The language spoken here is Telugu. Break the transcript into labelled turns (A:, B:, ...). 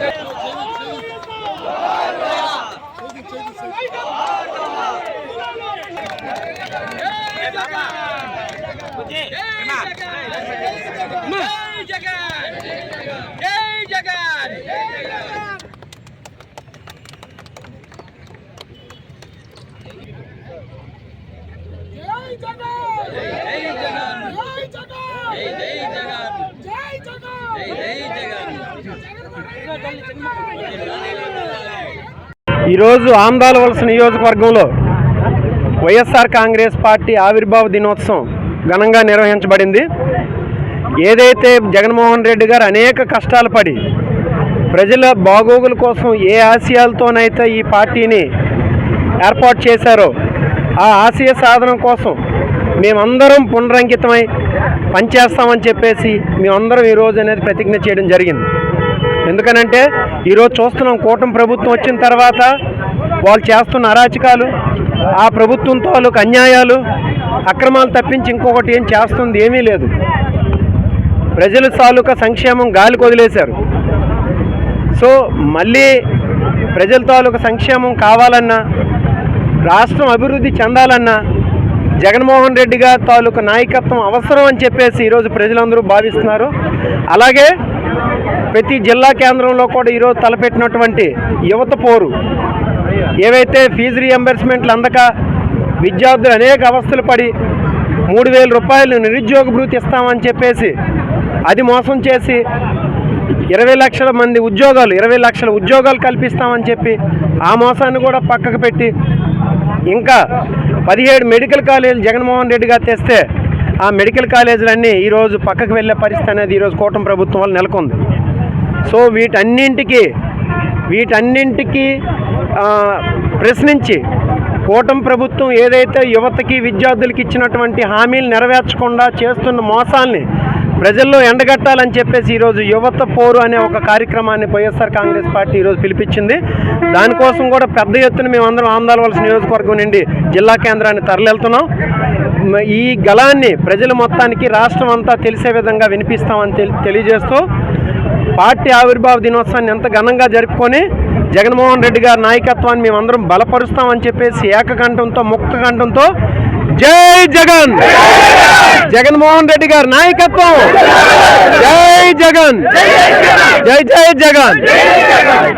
A: Jai Jagan!
B: ఈరోజు ఆమ్దాల వలస నియోజకవర్గంలో వైఎస్ఆర్ కాంగ్రెస్ పార్టీ ఆవిర్భావ దినోత్సవం ఘనంగా నిర్వహించబడింది. ఏదైతే జగన్మోహన్ రెడ్డి గారు అనేక కష్టాలు పడి ప్రజల బాగోగుల కోసం ఏ ఆశయాలతోనైతే ఈ పార్టీని ఏర్పాటు చేశారో ఆ ఆశయ సాధన కోసం మేమందరం పునరంకితమై పనిచేస్తామని చెప్పేసి మేమందరం ఈరోజు అనేది ప్రతిజ్ఞ చేయడం జరిగింది. ఎందుకనంటే ఈరోజు చూస్తున్నాం కూటమి ప్రభుత్వం వచ్చిన తర్వాత వాళ్ళు చేస్తున్న అరాచకాలు ఆ ప్రభుత్వం తాలూకు అన్యాయాలు అక్రమాలు తప్పించి ఇంకొకటి ఏం చేస్తుంది ఏమీ లేదు. ప్రజల తాలూకా సంక్షేమం గాలికి వదిలేశారు. సో మళ్ళీ ప్రజల తాలూకా సంక్షేమం కావాలన్నా రాష్ట్రం అభివృద్ధి చెందాలన్నా జగన్మోహన్ రెడ్డి గారి తాలూకా నాయకత్వం అవసరం అని చెప్పేసి ఈరోజు ప్రజలందరూ భావిస్తున్నారు. అలాగే ప్రతి జిల్లా కేంద్రంలో కూడా ఈరోజు తలపెట్టినటువంటి యువత పోరు. ఏవైతే ఫీజు రీఎంబర్స్మెంట్లు అందక విద్యార్థులు అనేక అవస్థలు పడి మూడు వేల రూపాయలు నిరుద్యోగ భృతి ఇస్తామని చెప్పేసి అది మోసం చేసి ఇరవై లక్షల మంది ఉద్యోగాలు ఇరవై లక్షల ఉద్యోగాలు కల్పిస్తామని చెప్పి ఆ మోసాన్ని కూడా పక్కకు పెట్టి ఇంకా పదిహేడు మెడికల్ కాలేజీలు జగన్మోహన్ రెడ్డి గారు తెస్తే ఆ మెడికల్ కాలేజీలన్నీ ఈరోజు పక్కకు వెళ్ళే పరిస్థితి అనేది ఈరోజు కూటమి ప్రభుత్వం వల్ల నెలకొంది. సో వీటన్నింటికి వీటన్నింటికి ప్రశ్నించి కూటమి ప్రభుత్వం ఏదైతే యువతకి విద్యార్థులకి ఇచ్చినటువంటి హామీలు నెరవేర్చకుండా చేస్తున్న మోసాల్ని ప్రజల్లో ఎండగట్టాలని చెప్పేసి ఈరోజు యువత పోరు అనే ఒక కార్యక్రమాన్ని వైఎస్ఆర్ కాంగ్రెస్ పార్టీ ఈరోజు పిలిపించింది. దానికోసం కూడా పెద్ద ఎత్తున మేమందరం ఆందోళవలసిన నియోజకవర్గం నుండి జిల్లా కేంద్రాన్ని తరలివెళ్తున్నాం. ఈ గళాన్ని ప్రజల మొత్తానికి రాష్ట్రం అంతా తెలిసే విధంగా వినిపిస్తామని తెలి తెలియజేస్తూ పార్టీ ఆవిర్భావ దినోత్సవాన్ని ఎంత ఘనంగా జరుపుకొని జగన్మోహన్ రెడ్డి గారి నాయకత్వాన్ని మేమందరం బలపరుస్తామని చెప్పేసి ఏకకంఠంతో ముక్త కంఠంతో జై జగన్! జగన్మోహన్ రెడ్డి గారి నాయకత్వం! జై జగన్! జై జై జగన్! జై జగన్!